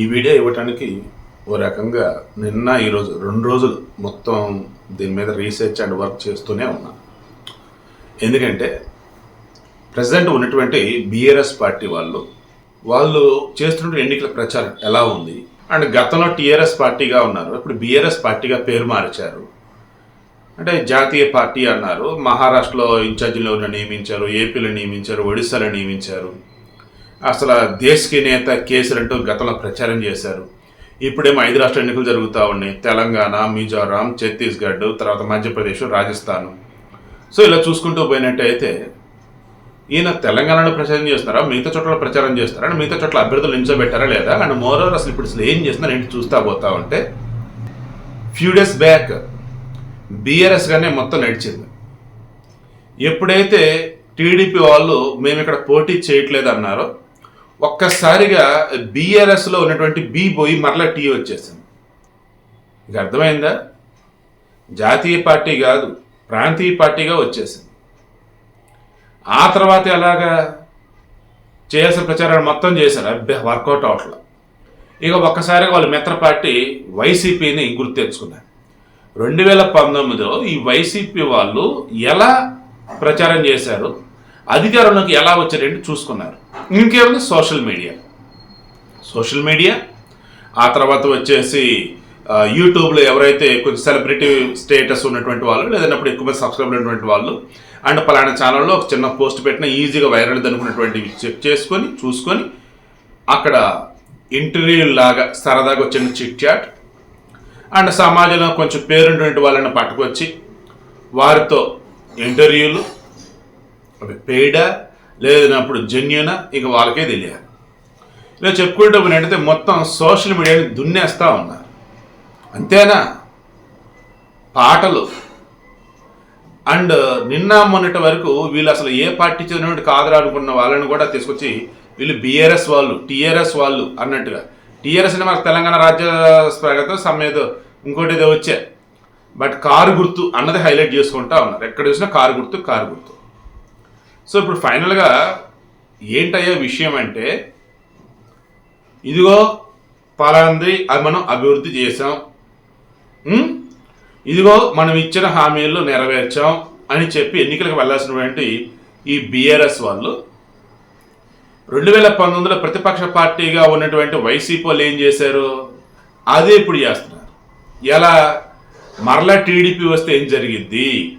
ఈ వీడియో ఇవ్వటానికి ఓ రకంగా నిన్న ఈరోజు రెండు రోజులు మొత్తం దీని మీద రీసెర్చ్ అండ్ వర్క్ చేస్తూనే ఉన్నా. ఎందుకంటే ప్రజెంట్ ఉన్నటువంటి బీఆర్ఎస్ పార్టీ వాళ్ళు వాళ్ళు చేస్తున్న ఎన్నికల ప్రచారం ఎలా ఉంది? అండ్ గతంలో టీఆర్ఎస్ పార్టీగా ఉన్నారు ఇప్పుడు బీఆర్ఎస్ పార్టీగా పేరు మార్చారు. అంటే జాతీయ పార్టీ అన్నారు మహారాష్ట్రలో ఇన్ఛార్జీలు నియమించారు ఏపీలో నియమించారు ఒడిశాలో నియమించారు. అసలు దేశకి నేత కేసులు అంటూ గతంలో ప్రచారం చేశారు. ఇప్పుడేమో ఐదు రాష్ట్ర ఎన్నికలు జరుగుతూ ఉన్నాయి. తెలంగాణ మిజోరాం ఛత్తీస్గఢ్ తర్వాత మధ్యప్రదేశ్ రాజస్థాన్. సో ఇలా చూసుకుంటూ పోయినట్టయితే ఈయన తెలంగాణలో ప్రచారం చేస్తున్నారా? మిగతా చోట్ల ప్రచారం చేస్తారా అండ్ మిగతా చోట్ల అభ్యర్థులు నిలిచోబెట్టారా లేదా? అండ్ మోరోవర్ అసలు ఇప్పుడు అసలు ఏం చేస్తున్నారు? ఏంటి చూస్తా పోతా ఉంటే ఫ్యూ డేస్ బ్యాక్ బీఆర్ఎస్గానే మొత్తం నడిచింది. ఎప్పుడైతే టీడీపీ వాళ్ళు మేము ఇక్కడ పోటీ చేయట్లేదు అన్నారో ఒక్కసారిగా బీఆర్ఎస్లో ఉన్నటువంటి బీ పోయి మరలా టీ వచ్చేసింది. ఇక అర్థమైందా? జాతీయ పార్టీ కాదు ప్రాంతీయ పార్టీగా వచ్చేసింది. ఆ తర్వాత ఎలాగా చేయాల్సిన ప్రచారాన్ని మొత్తం చేశారు? అబ్బే వర్కౌట్ అవట్లా. ఇక ఒక్కసారిగా వాళ్ళు మిత్ర పార్టీ వైసీపీని గుర్తు తెచ్చుకున్నారు. రెండు వేల పంతొమ్మిదిలో ఈ వైసీపీ వాళ్ళు ఎలా ప్రచారం చేశారు అధికారంలోకి ఎలా వచ్చారంటే చూసుకున్నారు. ఇంకేముంది? Social media. సోషల్ మీడియా ఆ తర్వాత వచ్చేసి యూట్యూబ్లో ఎవరైతే కొంచెం సెలబ్రిటీ స్టేటస్ ఉన్నటువంటి వాళ్ళు లేదన్నప్పుడు ఎక్కువ మంది సబ్స్క్రైబ్ ఉన్నటువంటి వాళ్ళు అండ్ పలానా ఛానల్లో ఒక చిన్న పోస్ట్ పెట్టిన ఈజీగా వైరల్ అనుకున్నటువంటివి చెక్ చేసుకొని చూసుకొని అక్కడ ఇంటర్వ్యూ లాగా సరదాగా వచ్చిన చిట్ చాట్ అండ్ సమాజంలో కొంచెం పేరున్నటువంటి వాళ్ళని పట్టుకొచ్చి వారితో ఇంటర్వ్యూలు అవి పెయిడా లేదన్నప్పుడు జెన్యునా ఇక వాళ్ళకే తెలియాలి. ఇలా చెప్పుకుంటే ఏంటంటే మొత్తం సోషల్ మీడియాని దున్నేస్తూ ఉన్నారు. అంతేనా? పాటలు. అండ్ నిన్న మొన్నటి వరకు వీళ్ళు అసలు ఏ పార్టీ చెందినటువంటి కాదురా అనుకున్న వాళ్ళని కూడా తీసుకొచ్చి వీళ్ళు బీఆర్ఎస్ వాళ్ళు టీఆర్ఎస్ వాళ్ళు అన్నట్టుగా. టీఆర్ఎస్ అంటే మనకు తెలంగాణ రాజ్య స్వాగతం సమ్మేదో ఇంకోటి ఏదో వచ్చే. బట్ కారు గుర్తు అన్నది హైలైట్ చేసుకుంటా ఉన్నారు. ఎక్కడ చూసినా కారు గుర్తు కారు గుర్తు. సో ఇప్పుడు ఫైనల్గా ఏంటయ్యో విషయం అంటే ఇదిగో పలాంది అది మనం అభివృద్ధి చేసాం ఇదిగో మనం ఇచ్చిన హామీలు నెరవేర్చాం అని చెప్పి ఎన్నికలకు వెళ్ళాల్సినటువంటి ఈ బీఆర్ఎస్ వాళ్ళు రెండు వేల పంతొమ్మిదిలో ప్రతిపక్ష పార్టీగా ఉన్నటువంటి వైసీపీ వాళ్ళు ఏం చేశారు? అదే ఇప్పుడు చేస్తున్నారు. ఎలా? మరలా టీడీపీ వస్తే ఏం జరిగిద్ది?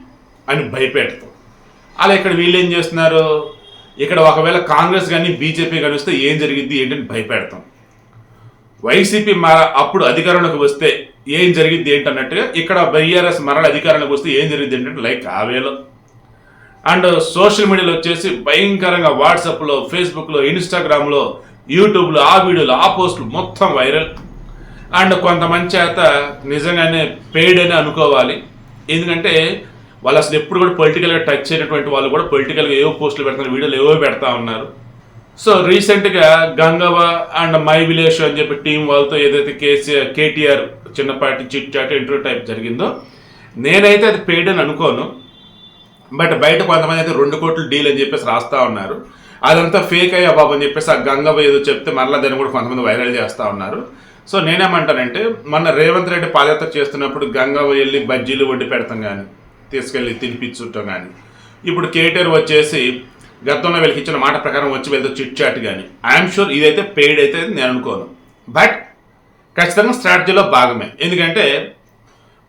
అని భయపెడతాం. అలా ఇక్కడ వీళ్ళు ఏం చేస్తున్నారు? ఇక్కడ ఒకవేళ కాంగ్రెస్ కానీ బీజేపీ కానీ వస్తే ఏం జరిగింది ఏంటని భయపెడతాం. వైసీపీ మర అప్పుడు అధికారంలోకి వస్తే ఏం జరిగింది ఏంటన్నట్టుగా ఇక్కడ బీఆర్ఎస్ మరల అధికారంలోకి వస్తే ఏం జరిగింది ఏంటంటే లైక్ ఆవేలో అండ్ సోషల్ మీడియాలో వచ్చేసి భయంకరంగా వాట్సాప్లో ఫేస్బుక్లో ఇన్స్టాగ్రామ్లో యూట్యూబ్లో ఆ వీడియోలు ఆ పోస్టులు మొత్తం వైరల్. అండ్ కొంతమంది చేత నిజంగానే పెయిడ్ అని అనుకోవాలి. ఎందుకంటే వాళ్ళు అసలు ఎప్పుడు కూడా పొలిటికల్గా టచ్ అయినటువంటి వాళ్ళు కూడా పొలిటికల్గా ఏవో పోస్టులు పెడుతున్నారు వీడియోలు ఏవో పెడతా ఉన్నారు. సో రీసెంట్గా గంగవ అండ్ మై విలేజ్ అని చెప్పి టీం వాళ్ళతో ఏదైతే కేసీఆర్ కేటీఆర్ చిన్నపాటి చిట్ చాట్ ఇంటర్వ్యూ టైప్ జరిగిందో నేనైతే అది పెయిడ్ అని అనుకోను. బట్ బయట కొంతమంది అయితే రెండు కోట్లు డీల్ అని చెప్పేసి రాస్తా ఉన్నారు. అదంతా ఫేక్ అయ్యా బాబు అని చెప్పేసి ఆ గంగవ్వ ఏదో చెప్తే మరలా దాన్ని కూడా కొంతమంది వైరల్ చేస్తూ ఉన్నారు. సో నేనేమంటానంటే మొన్న రేవంత్ రెడ్డి పాదయాత్ర చేస్తున్నప్పుడు గంగవ్వ వెళ్ళి బజ్జీలు వడ్డీ పెడతాం కానీ తీసుకెళ్ళి తినిపించుంటాం కానీ ఇప్పుడు కేటీఆర్ వచ్చేసి గతంలో వీళ్ళకి ఇచ్చిన మాట ప్రకారం వచ్చి వెళ్తే చిట్ చాట్ కానీ ఐఎమ్ షూర్ ఇదైతే పెయిడ్ అయితే నేను అనుకోను. బట్ ఖచ్చితంగా స్ట్రాటజీలో భాగమే. ఎందుకంటే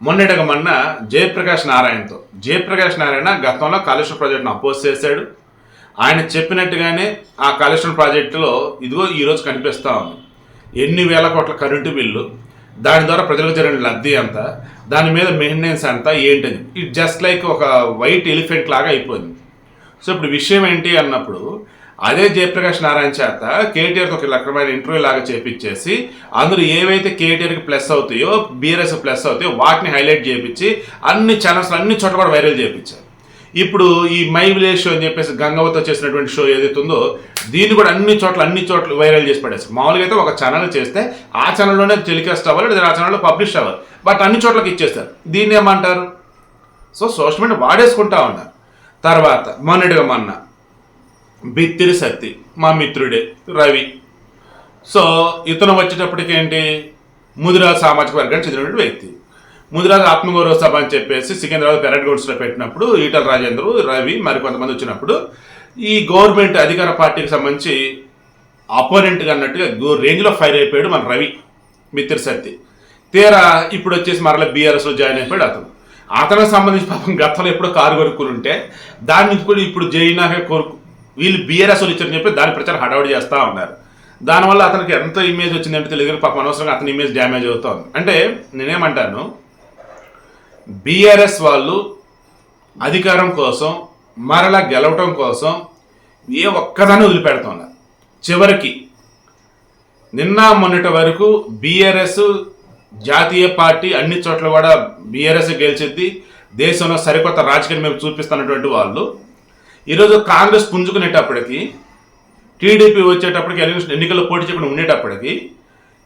మొన్నటిగా మొన్న జయప్రకాష్ నారాయణతో. జయప్రకాష్ నారాయణ గతంలో కాళేశ్వర ప్రాజెక్టును అపోజ్ చేశాడు. ఆయన చెప్పినట్టుగానే ఆ కాళేశ్వరం ప్రాజెక్టులో ఇదిగో ఈరోజు కనిపిస్తూ ఉంది. ఎన్ని వేల కోట్ల కరెంటు బిల్లు దాని ద్వారా ప్రజలకు జరిగిన లబ్ధి అంత దాని మీద మెయింటెనెన్స్ అంతా ఏంటని ఇట్ జస్ట్ లైక్ ఒక వైట్ ఎలిఫెంట్ లాగా అయిపోయింది. సో ఇప్పుడు విషయం ఏంటి అన్నప్పుడు అదే జయప్రకాష్ నారాయణ చేత కేటీఆర్ ఒక రకమైన ఇంటర్వ్యూ లాగా చేపించేసి అందులో ఏవైతే కేటీఆర్కి ప్లస్ అవుతాయో బీఆర్ఎస్ ప్లస్ అవుతాయో వాటిని హైలైట్ చేయించి అన్ని ఛానల్స్ అన్ని చోట్ల కూడా వైరల్ చేయించారు ఇప్పుడు ఈ మై విలేజ్ షో అని చెప్పేసి గంగవతో చేసినటువంటి షో ఏదైతే ఉందో దీన్ని కూడా అన్ని చోట్ల అన్ని చోట్ల వైరల్ చేసి పడేసి మామూలుగా అయితే ఒక ఛానల్ చేస్తే ఆ ఛానల్లోనే టెలికాస్ట్ అవ్వాలి లేదా ఆ ఛానల్లో పబ్లిష్ అవ్వాలి. బట్ అన్ని చోట్లకి ఇచ్చేస్తారు. దీన్ని ఏమంటారు? సో సోషల్ మీడియా వాడేసుకుంటా ఉన్నారు. తర్వాత మొన్నటిగా మొన్న బిత్తిరి సత్తి మా మిత్రుడే రవి. సో ఇతను వచ్చేటప్పటికి ఏంటి? ముదిరాజ్ సామాజిక వర్గానికి చెందినటువంటి వ్యక్తి. ముందులాగా ఆత్మగౌరవ సభ అని చెప్పేసి సికింద్రాబాద్ పెరట్గూడ్స్లో పెట్టినప్పుడు ఈటల రాజేంద్ర రవి మరికొంతమంది వచ్చినప్పుడు ఈ గవర్నమెంట్ అధికార పార్టీకి సంబంధించి అపోనెంట్గా అన్నట్టుగా రేంజ్లో ఫైర్ అయిపోయాడు మన రవి మిత్ర సత్తి తీరా ఇప్పుడు వచ్చేసి మరలా బీఆర్ఎస్లో జాయిన్ అయిపోయాడు అతను. అతనికి సంబంధించి పాపం గతంలో ఎప్పుడో కారు కొనుక్కుని ఉంటే దాని నుంచి కూడా ఇప్పుడు జైనాకే కోరుకు వీళ్ళు బీఆర్ఎస్ ఇచ్చారని చెప్పి దాని ప్రచారం హడావుడి చేస్తూ ఉన్నారు. దానివల్ల అతనికి ఎంత ఇమేజ్ వచ్చిందంటే తెలియదు పాపం అనవసరంగా అతని ఇమేజ్ డ్యామేజ్ అవుతుంది. అంటే నేనేమంటాను బీఆర్ఎస్ వాళ్ళు అధికారం కోసం మరలా గెలవటం కోసం ఏ ఒక్కదాన్ని వదిలిపెడుతున్నారు చివరికి నిన్న మొన్నటి వరకు బీఆర్ఎస్ జాతీయ పార్టీ అన్ని చోట్ల కూడా బీఆర్ఎస్ గెలిచిద్ది దేశంలో సరికొత్త రాజకీయం మేము చూపిస్తున్నటువంటి వాళ్ళు. ఈరోజు కాంగ్రెస్ పుంజుకునేటప్పటికి టీడీపీ వచ్చేటప్పటికి ఎన్నికల్లో పోటీ చేయకుండా ఉండేటప్పటికి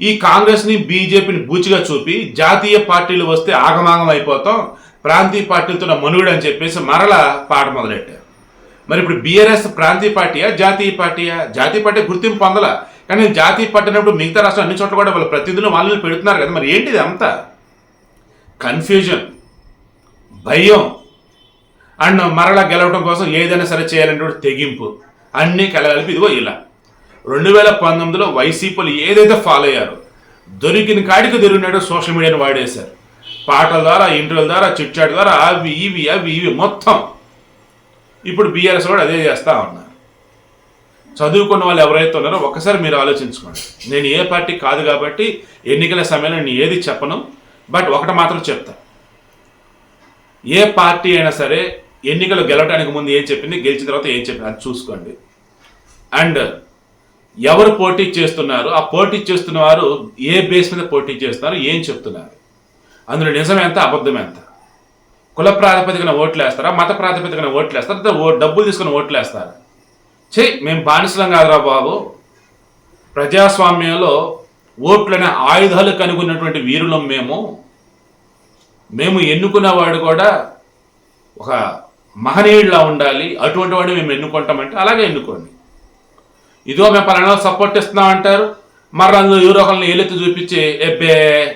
ఈ కాంగ్రెస్ని బీజేపీని బూచిగా చూపి జాతీయ పార్టీలు వస్తే ఆగమాగం అయిపోతాం ప్రాంతీయ పార్టీలతో మనుగుడు అని చెప్పేసి మరలా పాట మొదలెట్టారు. మరి ఇప్పుడు బీఆర్ఎస్ ప్రాంతీయ పార్టీయా జాతీయ పార్టీయా? జాతీయ పార్టీ గుర్తింపు పొందల. కానీ జాతీయ పార్టీ అన్నప్పుడు మిగతా రాష్ట్రం అన్ని చోట్ల కూడా వాళ్ళ ప్రతినిధులు వాళ్ళని పెడుతున్నారు కదా. మరి ఏంటిది అంతా? కన్ఫ్యూజన్ భయం. అండ్ మరలా గెలవడం కోసం ఏదైనా సరే చేయాలనేటువంటి తెగింపు. అన్నీ కలగలిపి ఇదిగో ఇలా. రెండు వేల పంతొమ్మిదిలో వైసీపీలు ఏదైతే ఫాలో అయ్యారో దొరికిన కాడికి దొరికినాడో సోషల్ మీడియాని వాడేశారు. పాటల ద్వారా ఇంటర్వ్యూల ద్వారా చిట్చాట్ ద్వారా అవి ఇవి అవి ఇవి మొత్తం. ఇప్పుడు బీఆర్ఎస్ కూడా అదే చేస్తూ ఉన్నారు. చదువుకున్న వాళ్ళు ఎవరైతే ఉన్నారో ఒకసారి మీరు ఆలోచించుకోండి. నేను ఏ పార్టీ కాదు కాబట్టి ఎన్నికల సమయంలో నేను ఏది చెప్పను బట్ ఒకటి మాత్రం చెప్తా. ఏ పార్టీ అయినా సరే ఎన్నికలు గెలవడానికి ముందు ఏం చెప్పింది గెలిచిన తర్వాత ఏం చెప్పింది అది చూసుకోండి. అండ్ ఎవరు పోటీ చేస్తున్నారు? ఆ పోటీ చేస్తున్న వారు ఏ బేస్ మీద పోటీ చేస్తున్నారు? ఏం చెప్తున్నారు? అందులో నిజం ఎంత అబద్ధం ఎంత కుల ప్రాతిపదికన ఓట్లు వేస్తారా మత ప్రాతిపదికన ఓట్లు వేస్తారా ఓ డబ్బులు తీసుకుని ఓట్లు వేస్తారా చే మేము బానిసలం కాదురా బాబు. ప్రజాస్వామ్యంలో ఓట్లనే ఆయుధాలు కనుగొన్నటువంటి వీరులం మేము. మేము ఎన్నుకున్నవాడు కూడా ఒక మహనీయుడిలా ఉండాలి. అటువంటి వాడిని మేము ఎన్నుకుంటామంటే అలాగే ఎన్నుకోండి. ఇదిగో మేము పలానా సపోర్ట్ ఇస్తున్నాం అంటారు. మరి అందులో ఎవరో ఒకరిని ఏలెత్తి చూపించి ఎబ్బే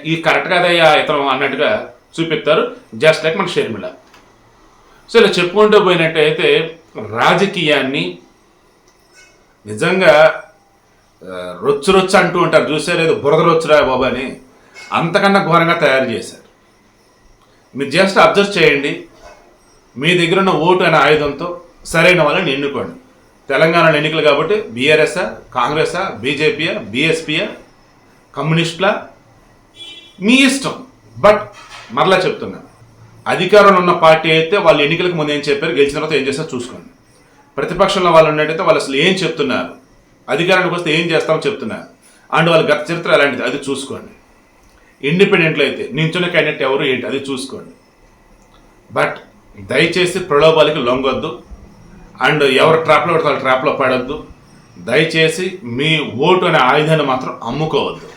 ఇది కరెక్ట్ కదయ్యా ఇతను అన్నట్టుగా చూపిస్తారు. జస్ట్ లైక్ మన షర్మిల. సో ఇలా చెప్పుకుంటూ పోయినట్టయితే రాజకీయాన్ని నిజంగా రొచ్చు రొచ్చు అంటూ ఉంటారు. చూసారు ఏదో బురద రొచ్చురా బాబు అని అంతకన్నా ఘోరంగా తయారు చేశారు. మీరు జస్ట్ అబ్జర్వ్ చేయండి. మీ దగ్గర ఉన్న ఓటు అనే ఆయుధంతో సరైన వాళ్ళని ఎన్నుకోండి. తెలంగాణలో ఎన్నికలు కాబట్టి బీఆర్ఎస్ఆ కాంగ్రెసా బీజేపీయా బీఎస్పీయా కమ్యూనిస్టులా మీ ఇష్టం. బట్ మరలా చెప్తున్నాను అధికారంలో ఉన్న పార్టీ అయితే వాళ్ళు ఎన్నికలకు ముందు ఏం చెప్పారు గెలిచిన తర్వాత ఏం చేస్తారో చూసుకోండి. ప్రతిపక్షంలో వాళ్ళు ఉన్నట్టయితే వాళ్ళు అసలు ఏం చెప్తున్నారు అధికారానికి వస్తే ఏం చేస్తామో చెప్తున్నారు. అండ్ వాళ్ళ గత చరిత్ర అలాంటిది అది చూసుకోండి. ఇండిపెండెంట్లో అయితే నించున్న క్యాండిడేట్ ఎవరు ఏంటి అది చూసుకోండి. బట్ దయచేసి ప్రలోభాలకి లొంగొద్దు. అండ్ ఎవరు ట్రాప్లో పడితే ట్రాప్లో పడద్దు. దయచేసి మీ ఓటు అనే ఆయుధాన్ని మాత్రం అమ్ముకోవద్దు.